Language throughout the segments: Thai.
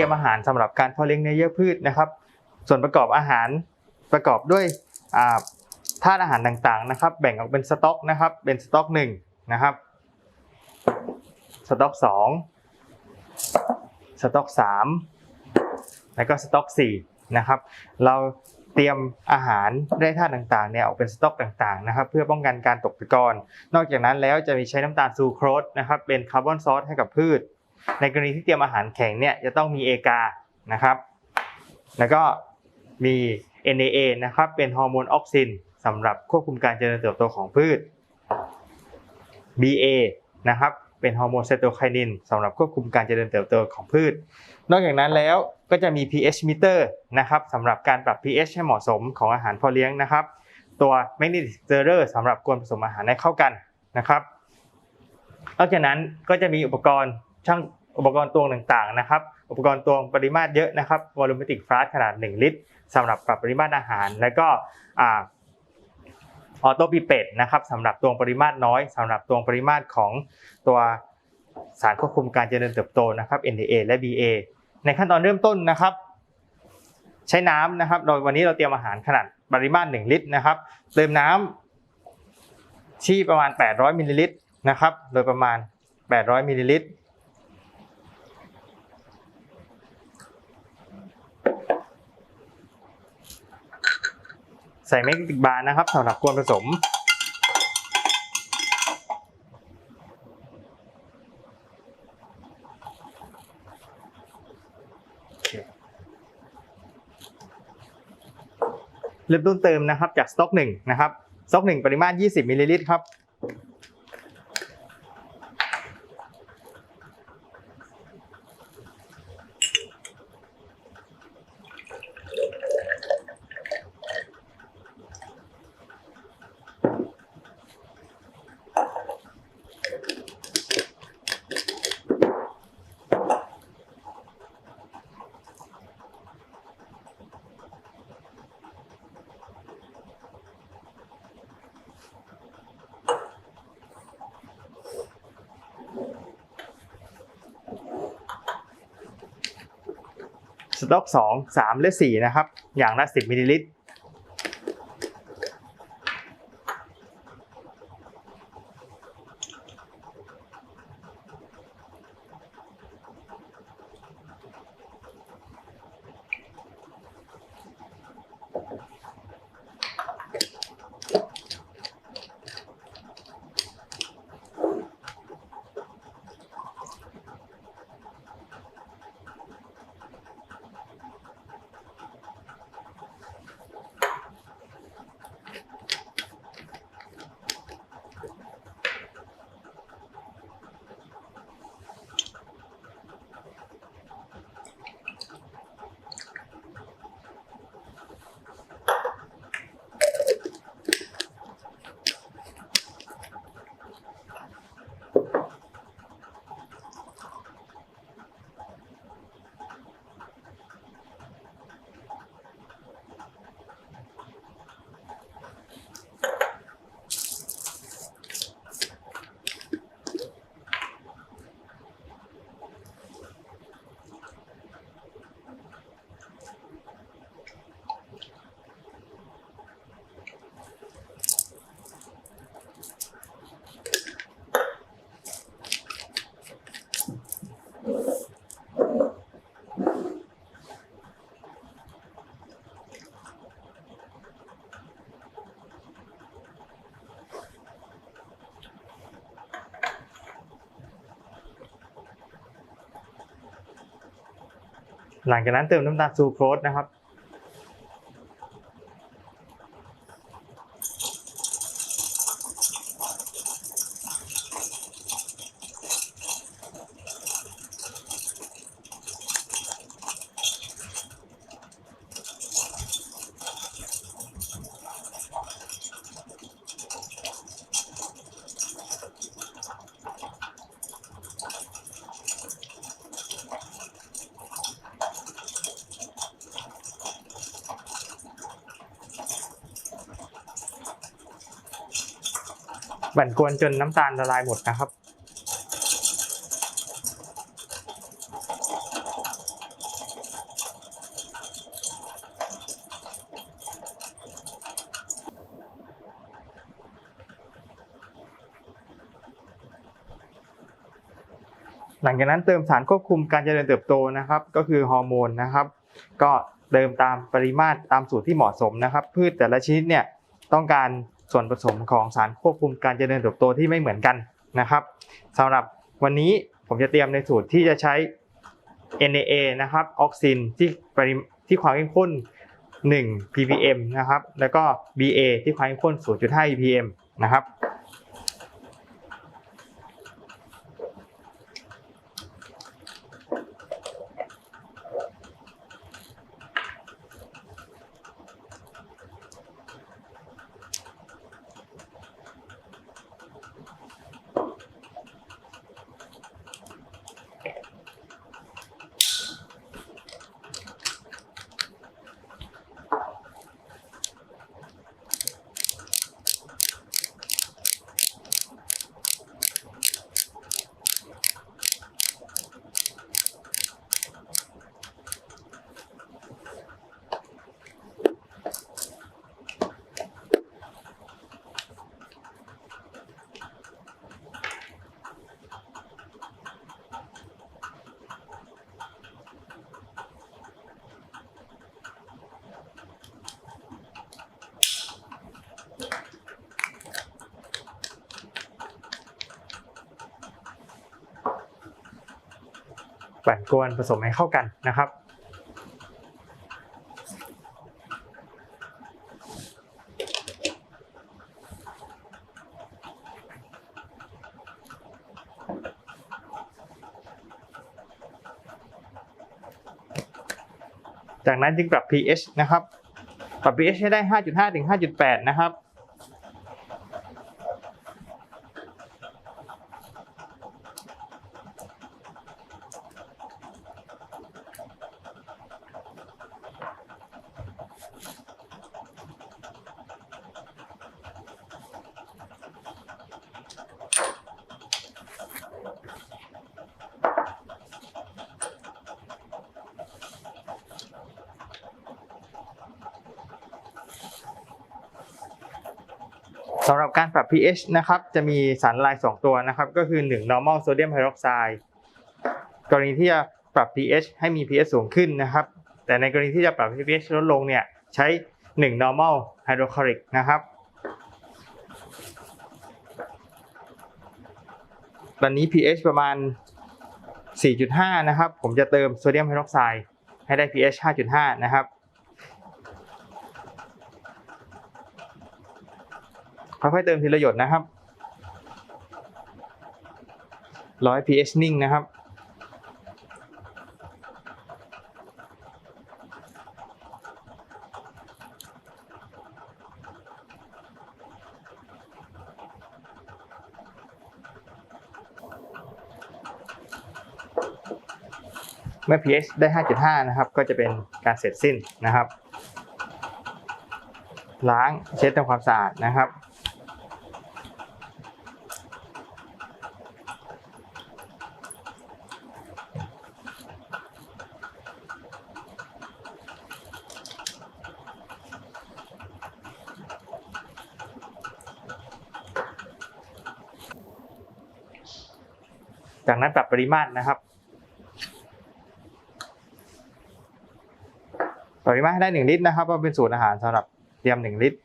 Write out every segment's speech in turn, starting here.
รียมอาหารสำหรับการเพาะเลี้ยงเนื้อเยื่อพืชนะครับ ส่วนประกอบอาหารประกอบด้วยธาตุอาหารต่างๆนะครับ แบ่งออกเป็นสต็อกนะครับ เป็นสต็อกหนึ่งนะครับ สต็อกสองสต็อกสามแล้วก็สต็อกสี่นะครับ เราเตรียมอาหารได้ธาตุต่างๆเนี่ยออกเป็นสต็อกต่างๆนะครับ เพื่อป้องกันการตกตะกอน นอกจากนั้นแล้วจะมีใช้น้ำตาลซูโครสนะครับ เป็นคาร์บอนซอสให้กับพืช ในกรณีที่เตรียมอาหารแข็งเนี่ยจะต้องมีเอกานะครับ แล้วก็มี NAA นะครับ เป็นฮอร์โมนออกซินสำหรับควบคุมการเจริญเติบโตของพืช BA นะครับเป็นฮอร์โมนไซโตไคนินสำหรับควบคุมการเจริญเติบโตของพืช นอกจากนั้นแล้วก็จะมี pH meter นะครับสำหรับการปรับ pH ให้เหมาะสมของอาหารพอเลี้ยงนะครับ ตัว magnetic stirrer สำหรับกวนผสมอาหารให้เข้ากันนะครับนอกจากนั้นก็จะมีอุปกรณ์ ช่างอุปกรณ์ตวงต่างๆนะครับ อุปกรณ์ตวงปริมาตรเยอะนะครับ volumetric flask ขนาด 1 ลิตรสำหรับปรับปริมาตรอาหาร และก็ออโต้ปิเปตนะครับสำหรับตวงปริมาตรน้อยสำหรับตวงปริมาตรของตัวสารควบคุมการเจริญเติบโตนะครับ NDA และ BA ในขั้นตอนเริ่มต้นนะครับ ใช้น้ำนะครับ โดยวันนี้เราเตรียมอาหารขนาดปริมาตร 1 ลิตรนะครับ เติมน้ำที่ประมาณ 800มิลลิลิตรนะครับ โดยประมาณ 800มิลลิลิตร ใส่เมกนีติกบาร์นะครับสำหรับกวนผสม เริ่มต้นเติมนะครับจากสต็อกหนึ่งนะครับสต็อกหนึ่งปริมาตร 20มิลลิลิตรครับ สต็อกสองสามและสี่นะครับ อย่างละสิบมิลลิลิตร หลังจากนั้นเติมน้ำตาลซูโครสนะครับ บั่นกวนจนน้ำตาลละลายหมดนะครับ หลังจากนั้นเติมสารควบคุมการเจริญเติบโตนะครับ ก็คือฮอร์โมนนะครับ ก็เติมตามปริมาตรตามสูตรที่เหมาะสมนะครับ พืชแต่ละชนิดเนี่ยต้องการ ส่วนผสมของสารควบคุมการเจริญเติบโตที่ไม่เหมือนกันนะครับสำหรับวันนี้ผมจะเตรียมในสูตรที่จะใช้ NAA นะครับออกซินที่ปริที่ความเข้มข้น 1 ppm นะครับ แล้วก็ BA ที่ความเข้มข้น 0.5 ppm นะครับ ปั่นกวนผสมให้เข้ากันนะครับ จากนั้นจึงปรับ pH นะครับ ปรับ pH ให้ได้ 5.5 ถึง 5.8 นะครับ สำหรับการปรับ pH นะครับจะมีสารละลาย 2 ตัวนะครับ ก็คือ 1 normal sodium hydroxide กรณีที่จะปรับ pH ให้มี pH สูงขึ้นนะครับ แต่ในกรณีที่จะปรับ pH ลดลงเนี่ยใช้ 1 normal hydrochloric นะครับตอนนี้ pH ประมาณ 4.5 นะครับ ผมจะเติมโซเดียมไฮดรอกไซด์ให้ได้ pH 5.5 นะครับ ค่อยๆเติมทีละหยดนะครับร้อย pH นิ่งนะครับ เมื่อ pH ได้ 5.5 นะครับ ก็จะเป็นการเสร็จสิ้นนะครับ ล้างเช็ดทำความสะอาดนะครับ จากนั้นปรับปริมาตรนะครับ ปริมาตรให้ได้ 1 ลิตรนะครับว่าเป็นสูตรอาหารสำหรับเตรียม 1 ลิตร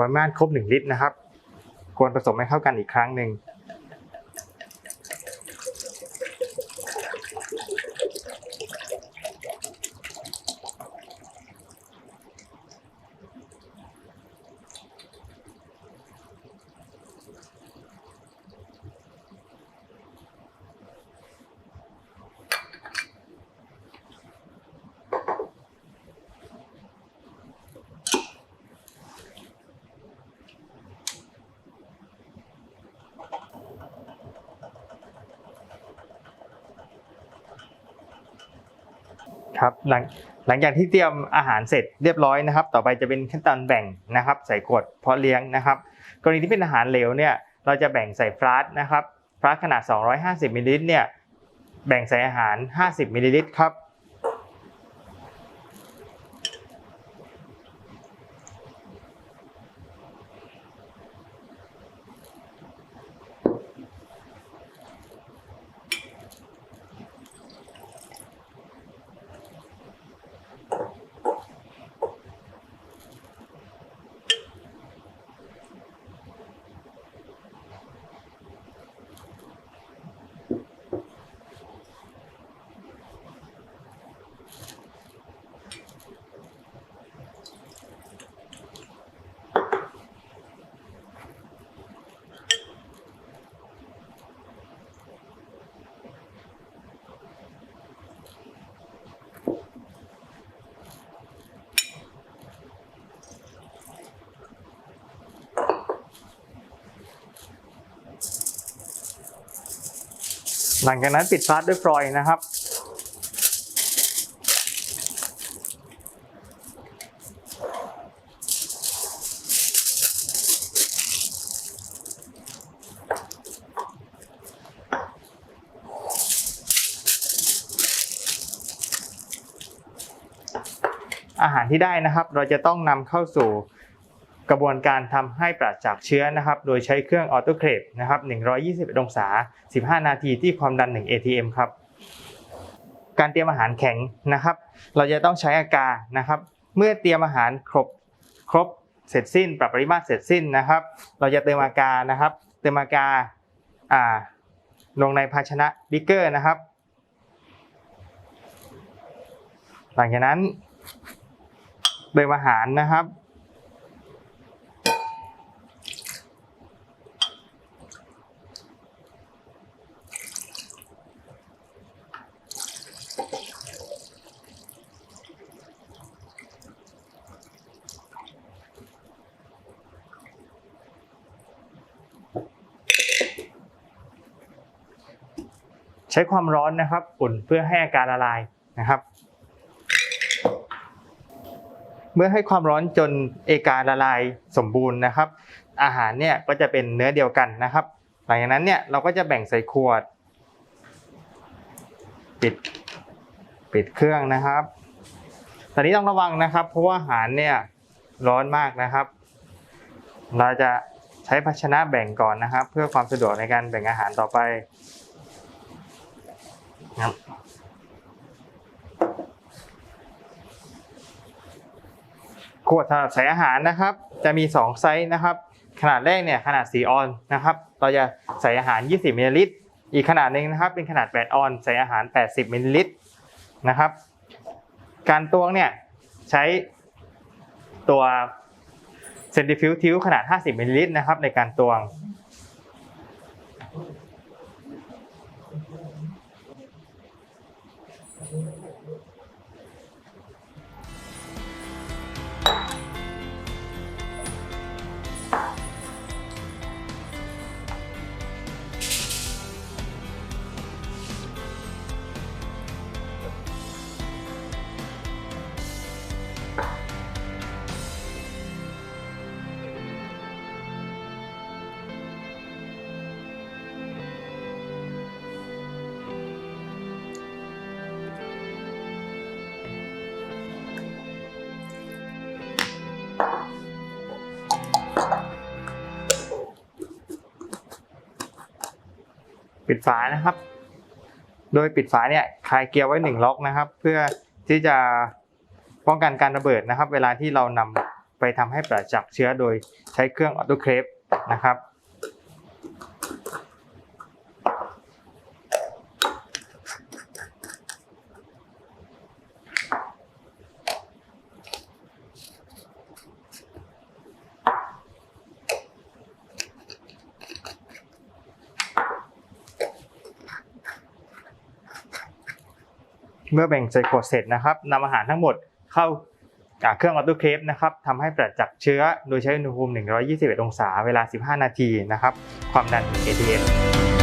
ประมาณครบ 1 ลิตรนะครับควรผสมให้เข้ากันอีกครั้งหนึ่ง ครับหลังหลังจากที่เตรียมอาหารเสร็จเรียบร้อยนะครับ ต่อไปจะเป็นขั้นตอนแบ่งนะครับ ใส่ขวดเพาะเลี้ยงนะครับ กรณีที่เป็นอาหารเหลวเนี่ยเราจะแบ่งใส่ฟลาสนะครับฟลาสขนาด 250มิลลิลิตรเนี่ยแบ่งใส่อาหาร 50มิลลิลิตรครับ หลังจากนั้นปิดฟาด้วยฟลอยนะครับ อาหารที่ได้นะครับ เราจะต้องนำเข้าสู่ กระบวนการทำให้ปราศจากเชื้อนะครับ โดยใช้เครื่องออโตเคลฟนะครับ120องศา 15 นาทีที่ความดัน 1 ATM ครับ การเตรียมอาหารแข็งนะครับ เราจะต้องใช้อากานะครับ เมื่อเตรียมอาหารครบครบเสร็จสิ้น ปรับปริมาตรเสร็จสิ้นนะครับ เราจะเติมอากานะครับ เติมอากาอ่าลงในภาชนะบิ๊กเกอร์นะครับ หลังจากนั้นเติมอาหารนะครับ ใช้ความร้อนนะครับอุ่นเพื่อให้อาการละลายนะครับ เมื่อให้ความร้อนจนเอการละลายสมบูรณ์นะครับ อาหารเนี่ยก็จะเป็นเนื้อเดียวกันนะครับ หลังจากนั้นเนี่ยเราก็จะแบ่งใส่ขวด ปิดปิดเครื่องนะครับตอนนี้ต้องระวังนะครับ เพราะว่าอาหารเนี่ยร้อนมากนะครับ เราจะใช้ภาชนะแบ่งก่อนนะครับ เพื่อความสะดวกในการแบ่งอาหารต่อไป ครับขวดสำหรับใส่อาหารนะครับ จะมี 2 ไซส์นะครับ ขนาดแรกเนี่ยขนาด 4 ออนนะครับ เราจะใส่อาหาร 20มิลลิลิตรอีกขนาดหนึ่งนะครับ เป็นขนาด 8 ออน ใส่อาหาร 80มิลลิลิตรนะครับ การตวงเนี่ยใช้ตัวเซนติฟิวทิวขนาด 50มิลลิลิตรนะครับ ในการตวง ปิดฝานะครับ โดยปิดฝาเนี่ยคลายเกียร์ไว้หนึ่งล็อกนะครับ เพื่อที่จะป้องกันการระเบิดนะครับ เวลาที่เรานำไปไปทำให้ปราศจากเชื้อโดยใช้เครื่องออโตเคลฟนะครับ เมื่อแบ่งใส่ขวดเสร็จนะครับนำอาหารทั้งหมดเข้าเครื่องออโตเคฟนะครับทำให้ปราศจากเชื้อ โดยใช้อุณหภูมิ 121 องศา เวลา 15 นาทีนะครับ ความดัน ATM